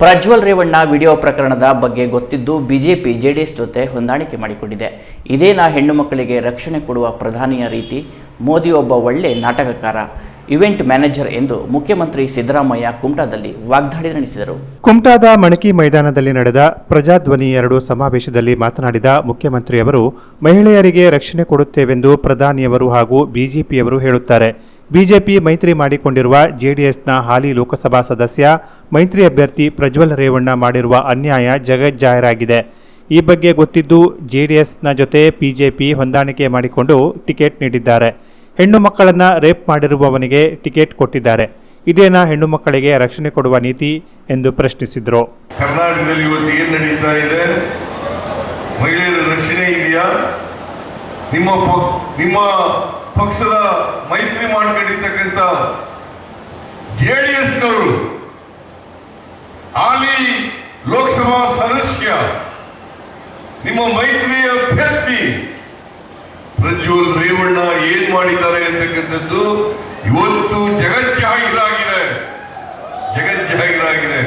Prajwal Revanna video ಪ್ರಕರಣದ ಬಗ್ಗೆ ಗೊತ್ತಿದ್ದು ಬಿಜೆಪಿ, ಜೆಡಿಎಸ್ ಜೊತೆ ಹೊಂದಾಣಿಕೆ ಮಾಡಿಕೊಂಡಿದೆ. ಇದೇನಾ ಹೆಣ್ಣು ಮಕ್ಕಳಿಗೆ ರಕ್ಷಣೆ ಕೊಡುವ ಪ್ರಧಾನಿಯ ರೀತಿ, ಮೋದಿ ಒಬ್ಬ ಒಳ್ಳೆ ನಾಟಕಕಾರ, ಇವೆಂಟ್ ಮ್ಯಾನೇಜರ್ ಎಂದು ಮುಖ್ಯಮಂತ್ರಿ ಸಿದ್ದರಾಮಯ್ಯ ಕುಮಟಾದಲ್ಲಿ ವಾಗ್ದಾಳಿ ನಡೆಸಿದರು. ಕುಮಟಾದ ಮಣಕಿ ಮೈದಾನದಲ್ಲಿ ನಡೆದ ಪ್ರಜಾಧ್ವನಿ ಎರಡು ಸಮಾವೇಶದಲ್ಲಿ ಮಾತನಾಡಿದ ಮುಖ್ಯಮಂತ್ರಿಯವರು, ಮಹಿಳೆಯರಿಗೆ ರಕ್ಷಣೆ ಕೊಡುತ್ತೇವೆಂದು ಪ್ರಧಾನಿಯವರು ಹಾಗೂ ಬಿಜೆಪಿಯವರು ಹೇಳುತ್ತಾರೆ. ಬಿಜೆಪಿ ಮೈತ್ರಿ ಮಾಡಿಕೊಂಡಿರುವ ಜೆಡಿಎಸ್ನ ಹಾಲಿ ಲೋಕಸಭಾ ಸದಸ್ಯ, ಮೈತ್ರಿ ಅಭ್ಯರ್ಥಿ ಪ್ರಜ್ವಲ್ ರೇವಣ್ಣ ಮಾಡಿರುವ ಅನ್ಯಾಯ ಜಗಜ್ಜಾಹಿರಾಗಿದೆ. ಈ ಬಗ್ಗೆ ಗೊತ್ತಿದ್ದು ಜೆಡಿಎಸ್ನ ಜೊತೆ ಬಿಜೆಪಿ ಹೊಂದಾಣಿಕೆ ಮಾಡಿಕೊಂಡು ಟಿಕೆಟ್ ನೀಡಿದ್ದಾರೆ. ಹೆಣ್ಣು ಮಕ್ಕಳನ್ನು ರೇಪ್ ಮಾಡಿರುವವನಿಗೆ ಟಿಕೆಟ್ ಕೊಟ್ಟಿದ್ದಾರೆ. ಇದೇನಾ ಹೆಣ್ಣು ಮಕ್ಕಳಿಗೆ ರಕ್ಷಣೆ ಕೊಡುವ ನೀತಿ ಎಂದು ಪ್ರಶ್ನಿಸಿದರು. ಕರ್ನಾಟಕದಲ್ಲಿ ಇವತ್ತು ಏನು ನಡೀತಾ ಇದೆ? ಮಹಿಳೆಯರ ರಕ್ಷಣೆ ಇದೆಯಾ? ನಿಮ್ಮ ನಿಮ್ಮ ಪಕ್ಷದ ಮೈತ್ರಿ ಮಾಡ್ಕೊಂಡಿರ್ತಕ್ಕಂಥ ಜೆ ಡಿ ಎಸ್ನವರು, ಹಾಲಿ ಲೋಕಸಭಾ ಸದಸ್ಯ, ನಿಮ್ಮ ಮೈತ್ರಿ ಅಭ್ಯರ್ಥಿ, ಪ್ರಜ್ವಲ್ ರೇವಣ್ಣ ಏನ್ ಮಾಡಿದ್ದಾರೆ ಅಂತಕ್ಕಂಥದ್ದು ಇವತ್ತು ಜಗಜ್ಜಾಹೀರಾಗಿದೆ. ಜಗಜ್ಜಾಹೀರಾಗಿದೆ.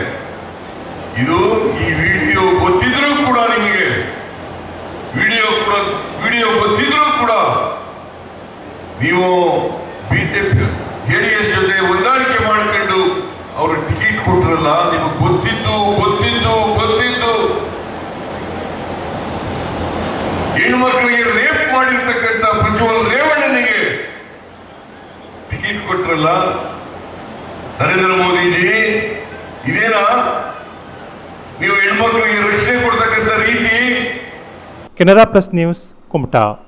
ಇದು ಈ ವಿಡಿಯೋ ಗೊತ್ತಿದ್ರೂ ಕೂಡ ನಿಮಗೆ ವಿಡಿಯೋ ಕೂಡ ವಿಡಿಯೋ ಗೊತ್ತಿದ್ರು ಕೂಡ ನೀವು ಬಿಜೆಪಿ ಜೆ ಡಿ ಎಸ್ ಜೊತೆ ಹೊಂದಾಣಿಕೆ ಮಾಡ್ಕೊಂಡು ಅವರು ಟಿಕೆಟ್ ಕೊಟ್ಟರಲ್ಲ ನಿಮಗೆ ಗೊತ್ತಿದ್ದು ಗೊತ್ತಿದ್ದು ಗೊತ್ತಿದ್ದು. ಹೆಣ್ಮಕ್ಳಿಗೆ ರೇಪ್ ಮಾಡಿರ್ತಕ್ಕಂಥ ಪ್ರಜ್ವಲ್ ರೇವಣ್ಣನಿಗೆ ಟಿಕೆಟ್ ಕೊಟ್ಟರಲ್ಲ ನರೇಂದ್ರ ಮೋದಿಜಿ ಇದೇನಾ? ನೀವು ಹೆಣ್ಮಕ್ಳಿಗೆ ರಕ್ಷಣೆ ಕೊಡ್ತಕ್ಕಂಥ ರೀತಿ Canara Plus News, Kumta.